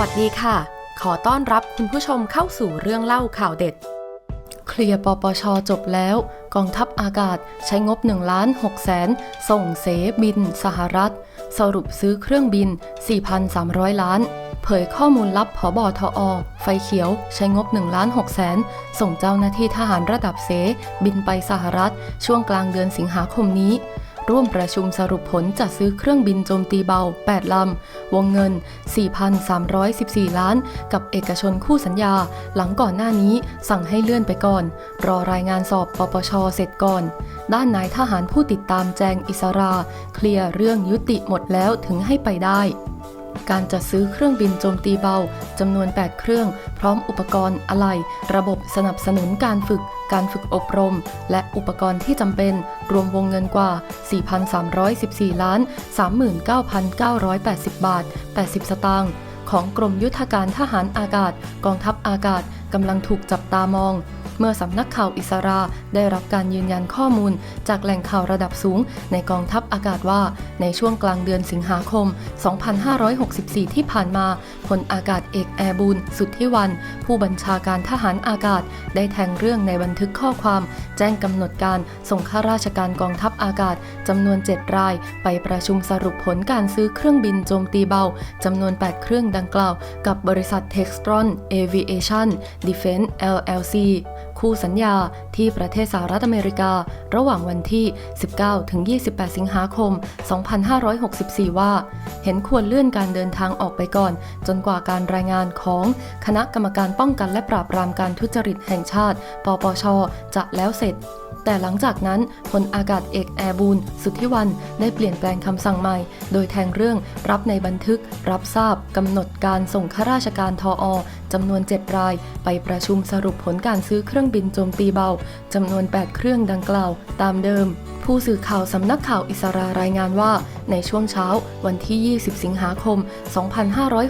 วัสดีค่ะ ขอต้อนรับคุณผู้ชมเข้าสู่เรื่องเล่าข่าวเด็ด เคลียร์ปปชจบแล้ว กองทัพอากาศใช้งบ1ล้าน6แสนส่งเสบิน สหรัฐ สรุปซื้อเครื่องบิน 4,300 ล้าน เผยข้อมูลลับผบทอ ไฟเขียวใช้งบ1ล้าน6แสนส่งเจ้าหน้าที่ทหารระดับเส บินไปสหรัฐ ช่วงกลางเดือนสิงหาคมนี้ ร่วมประชุมสรุปผลจัดซื้อเครื่องบินโจมตีเบา 8 ลำ วงเงิน 4,314 ล้าน กับเอกชนคู่สัญญา หลังก่อนหน้านี้สั่งให้เลื่อนไปก่อน รอรายงานสอบปปชเสร็จก่อน ด้านนายทหารผู้ติดตามแจงอิสรา เคลียร์เรื่องยุติหมดแล้วถึงให้ไปได้ การจัดซื้อเครื่องบินโจมตีเบาจำนวน 8 เครื่อง พร้อมอุปกรณ์อะไหล่ระบบสนับสนุนการฝึก การฝึกอบรม และอุปกรณ์ที่จำเป็น รวมวงเงินกว่า 4,314 ล้าน 39,980 บาท 80 สตางค์ของกรมยุทธการทหารอากาศ กองทัพอากาศกำลังถูกจับตามอง เมื่อสำนักข่าวอิสราได้รับการยืนยันข้อมูล จากแหล่งข่าวระดับสูง ในกองทัพอากาศว่า ในช่วงกลางเดือนสิงหาคม 2564 ที่ผ่านมาพลอากาศเอกแอร์บูนสุทธิวัน ผู้บัญชาการทหารอากาศ ได้แทงเรื่องในบันทึกข้อความ แจ้งกำหนดการส่งข้าราชการกองทัพอากาศจำนวน 7 ราย ไปประชุมสรุปผลการซื้อเครื่องบินโจมตีเบาจำนวน 8 เครื่องดังกล่าว กับบริษัท Textron Aviation Defense LLC คู่สัญญาที่ประเทศสหรัฐอเมริกา ระหว่างวันที่ 19 ถึง 28 สิงหาคม 2564 ว่า เห็นควรเลื่อนการเดินทางออกไปก่อน จนกว่าการรายงานของคณะกรรมการป้องกันและปราบปรามการทุจริตแห่งชาติ ปปช จะแล้วเสร็จ แต่หลังจากนั้นพลอากาศเอกแอร์บูนสุทธิวันได้เปลี่ยนแปลงคำสั่งใหม่ โดยแทงเรื่องรับในบันทึก รับทราบกำหนดการส่งข้าราชการทออ จำนวน 7 ราย ไปประชุมสรุปผลการซื้อเครื่องบินโจมตีเบาจำนวน 8 เครื่องดังกล่าว ตามเดิม ผู้สื่อข่าวสำนักข่าวอิสรารายงานว่า ในช่วงเช้า วันที่ 20 สิงหาคม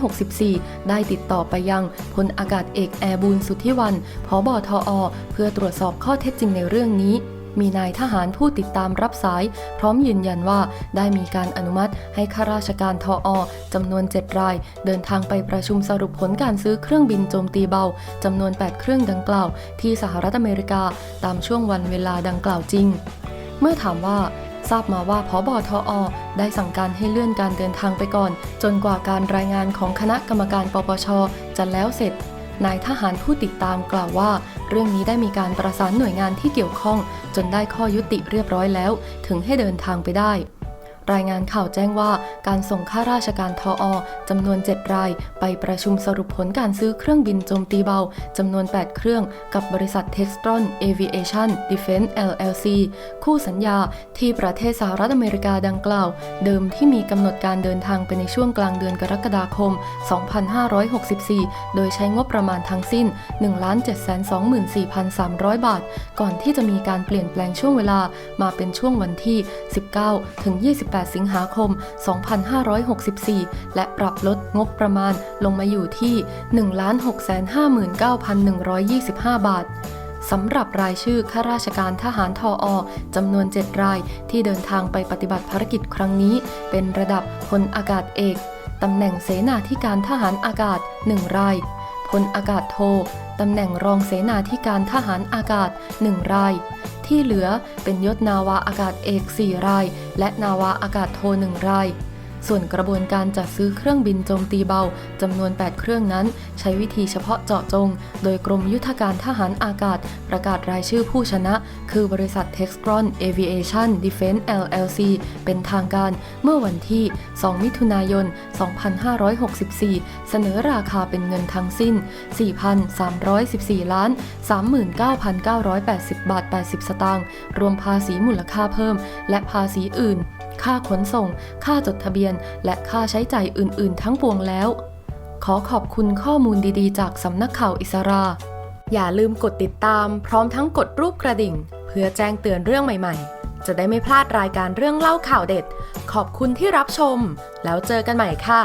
2564 ได้ติดต่อไปยังพลอากาศเอกแอร์บูนสุทธิวันผบทอ เพื่อตรวจสอบข้อเท็จจริงในเรื่องนี้ มีนายทหารผู้ติดตามรับสาย พร้อมยืนยันว่าได้มีการอนุมัติให้ข้าราชการทออจำนวน 7 ราย เดินทางไปประชุมสรุปผลการซื้อเครื่องบินโจมตีเบาจำนวน 8 เครื่องดังกล่าว ที่สหรัฐอเมริกาตามช่วงวันเวลาดังกล่าวจริง เมื่อถามว่าทราบมาว่าพบทออได้สั่งการให้เลื่อนการเดินทางไปก่อน จนกว่าการรายงานของคณะกรรมการปปชจะแล้วเสร็จ นายทหารผู้ติดตามกล่าวว่า เรื่องนี้ได้มีการประสานหน่วยงานที่เกี่ยวข้อง จนได้ข้อยุติเรียบร้อยแล้ว ถึงให้เดินทางไปได้ รายงานข่าวแจ้งว่าการส่งข้าราชการทออจำนวน 7 ราย ไปประชุมสรุปผลการซื้อเครื่องบินโจมตีเบาจำนวน 8 เครื่องกับบริษัท Textron Aviation Defense LLC คู่สัญญาที่ประเทศสหรัฐอเมริกาดังกล่าว เดิมที่มีกำหนดการเดินทางไปในช่วงกลางเดือนกรกฎาคม 2564 โดยใช้งบประมาณทั้งสิ้น 1,724,300 บาท ก่อนที่จะมีการเปลี่ยนแปลงช่วงเวลามาเป็นช่วงวันที่ 19 ถึง28สิงหาคม 2564 และปรับลดงบประมาณลงมาอยู่ที่ 1,659,125 บาทสำหรับรายชื่อข้าราชการทหารทออจำนวน 7 รายที่เดินทางไปปฏิบัติภารกิจครั้งนี้ เป็นระดับพลอากาศเอกตำแหน่งเสนาธิการทหารอากาศ 1 รายพลอากาศโทตำแหน่งรองเสนาธิการทหารอากาศ 1 ราย ที่เหลือเป็นยศนาวาอากาศเอก 4 ราย และนาวาอากาศโท1ราย ส่วนกระบวนการจัดซื้อเครื่องบินโจมตีเบาจำนวน 8 เครื่องนั้น ใช้วิธีเฉพาะเจาะจง โดยกรมยุทธการทหารอากาศ ประกาศรายชื่อผู้ชนะ คือบริษัท Textron Aviation Defense LLC เป็นทางการเมื่อวันที่ 2 มิถุนายน 2564 เสนอราคาเป็นเงินทั้งสิ้น 4,314 ล้าน 39,980 บาท 80 สตางค์รวมภาษีมูลค่าเพิ่ม และภาษีอื่น ค่าขนส่ง ค่าจดทะเบียน และค่าใช้จ่ายอื่น ๆ ทั้งปวงแล้ว ขอขอบคุณข้อมูลดีๆ จากสำนักข่าวอิสรา อย่าลืมกดติดตาม พร้อมทั้งกดรูปกระดิ่ง เพื่อแจ้งเตือนเรื่องใหม่ๆจะได้ไม่พลาดรายการเรื่องเล่าข่าวเด็ด ขอบคุณที่รับชม แล้วเจอกันใหม่ค่ะ